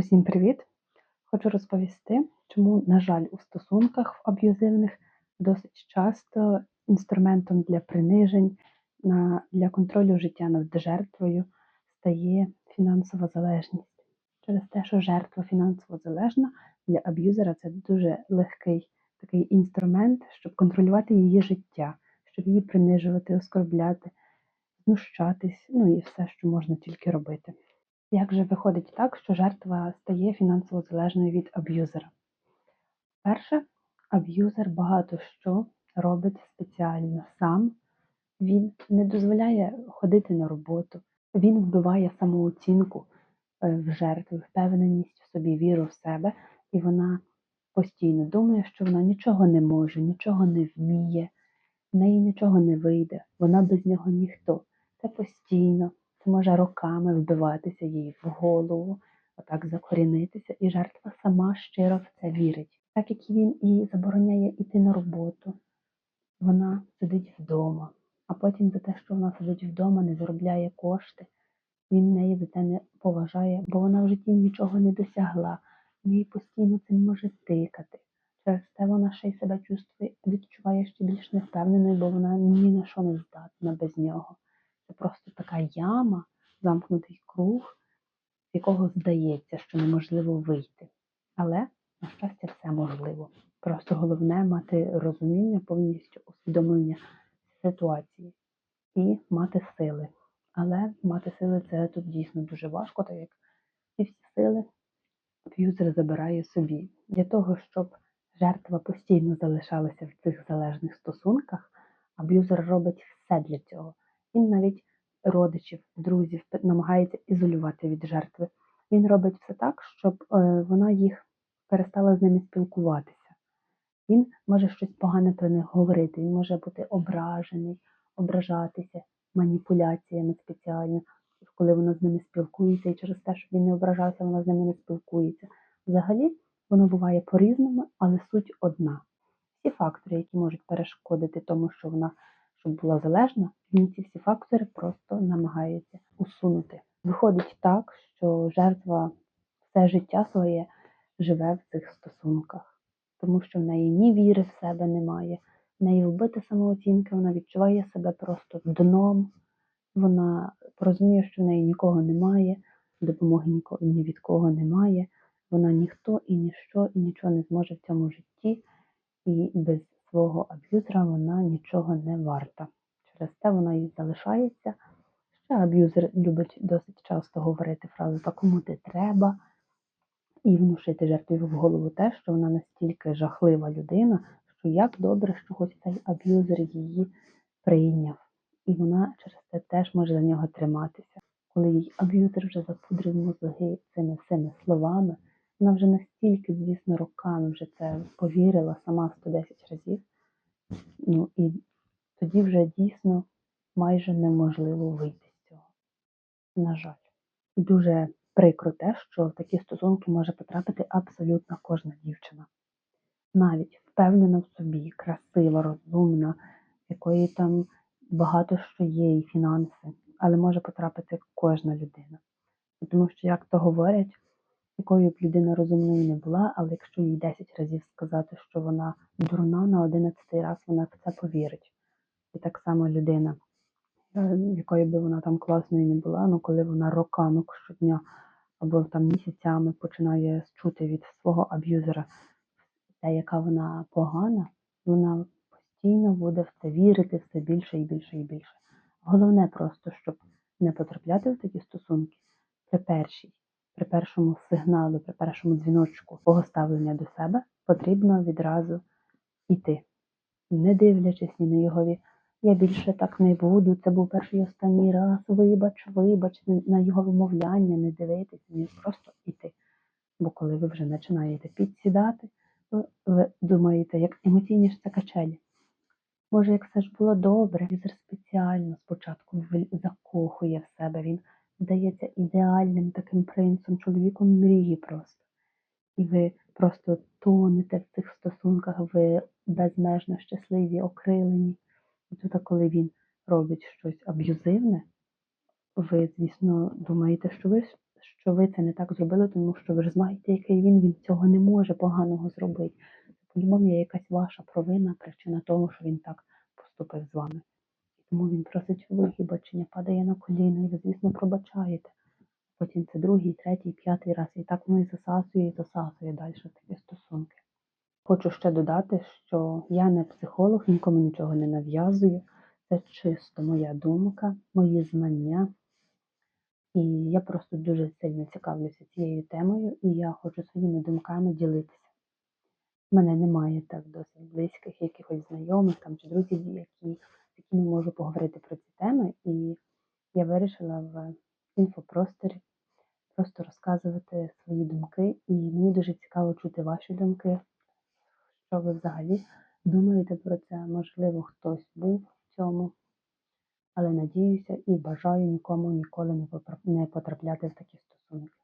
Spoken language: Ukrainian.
Усім привіт! Хочу розповісти, чому, на жаль, у стосунках аб'юзивних досить часто інструментом для принижень, для контролю життя над жертвою стає фінансова залежність. Через те, що жертва фінансово залежна для аб'юзера це дуже легкий такий інструмент, щоб контролювати її життя, щоб її принижувати, оскорбляти, знущатись, ну і все, що можна тільки робити. Як же виходить так, що жертва стає фінансово залежною від аб'юзера? Перше, аб'юзер багато що робить спеціально сам. Він не дозволяє ходити на роботу, він вбиває самооцінку е, в жертві, впевненість в собі, віру в себе, і вона постійно думає, що вона нічого не може, нічого не вміє, в неї нічого не вийде, вона без нього ніхто. Це постійно. Це може роками вбиватися їй в голову, отак закорінитися, і жертва сама щиро в це вірить. Так як він і забороняє йти на роботу, вона сидить вдома, а потім за те, що вона сидить вдома, не заробляє кошти, він неї за це не поважає, бо вона в житті нічого не досягла, він їй постійно цим може тикати. Через це вона ще й себе чувствує, відчуває ще більш невпевненою, бо вона ні на що не здатна без нього. Це просто така яма, замкнутий круг, з якого здається, що неможливо вийти. Але, на щастя, все можливо. Просто головне мати розуміння, повністю усвідомлення ситуації і мати сили. Але мати сили це тут дійсно дуже важко, так як ці всі сили аб'юзер забирає собі. Для того, щоб жертва постійно залишалася в цих залежних стосунках, аб'юзер робить все для цього. Він навіть родичів, друзів намагається ізолювати від жертви. Він робить все так, щоб е, вона їх перестала з ними спілкуватися. Він може щось погане про них говорити, він може бути ображений, ображатися маніпуляціями спеціально, коли вона з ними спілкується, і через те, що він не ображався, вона з ними не спілкується. Взагалі, воно буває по-різному, але суть одна. Всі фактори, які можуть перешкодити тому, що вона щоб була залежна, він ці всі фактори просто намагається усунути. Виходить так, що жертва все життя своє живе в цих стосунках, тому що в неї ні віри в себе немає, в неї вбита самооцінка, вона відчуває себе просто дном, вона розуміє, що в неї нікого немає, допомоги ні від кого немає, вона ніхто і ніщо, і нічого не зможе в цьому житті, і без свого аб'юзера вона нічого не варта. Через це вона і залишається. Ще аб'юзер любить досить часто говорити фразу «та кому ти треба і внушити жертві в голову те, що вона настільки жахлива людина, що як добре, що хоч цей аб'юзер її прийняв. І вона через це теж може за нього триматися. Коли їй аб'юзер вже запудрив мозги цими всіми словами, вона вже настільки, звісно, роками вже це повірила сама 110 разів. Ну і тоді вже дійсно майже неможливо вийти з цього. На жаль, дуже прикро те, що в такі стосунки може потрапити абсолютно кожна дівчина. Навіть впевнена в собі, красива, розумна, якої там багато що є, і фінанси, але може потрапити кожна людина. Тому що, як то говорять, якою б людина розумною не була, але якщо їй 10 разів сказати, що вона дурна, на 11 раз вона в це повірить. І так само людина, е, якою би вона там класною не була, ну коли вона роками щодня або там місяцями починає чути від свого аб'юзера те, яка вона погана, вона постійно буде в це вірити все більше і більше і більше. Головне просто, щоб не потрапляти в такі стосунки при першій при першому сигналу, при першому дзвіночку свого ставлення до себе потрібно відразу йти, не дивлячись ні на його я більше так не буду, це був перший і останній раз, вибач, вибач, на його вимовляння, не дивитися, не просто йти. Бо коли ви вже починаєте підсідати, ви думаєте, як емоційні ж це качелі. Може, як все ж було добре, візер спеціально спочатку закохує в себе, він здається ідеальним таким принцем, чоловіком мрії просто. І ви просто тонете в цих стосунках, ви безмежно щасливі, окрилені. І тут, коли він робить щось аб'юзивне, ви, звісно, думаєте, що ви що ви це не так зробили, тому що ви ж знаєте, який він, він цього не може поганого зробити. По-любому є якась ваша провина, причина того, що він так поступив з вами. Тому він просить вибачення, падає на коліна, і ви, звісно, пробачаєте. Потім це другий, третій, п'ятий раз. І так воно і засасує, і засасує далі такі стосунки. Хочу ще додати, що я не психолог, нікому нічого не нав'язую. Це чисто моя думка, мої знання. І я просто дуже сильно цікавлюся цією темою, і я хочу своїми думками ділитися. У мене немає так досить близьких якихось знайомих там чи друзів, які, якими можу поговорити про ці теми. І я вирішила в інфопросторі просто розказувати свої думки. І мені дуже цікаво чути ваші думки, що ви взагалі думаєте про це. Можливо, хтось був в цьому, але надіюся і бажаю нікому ніколи не не потрапляти в такі стосунки.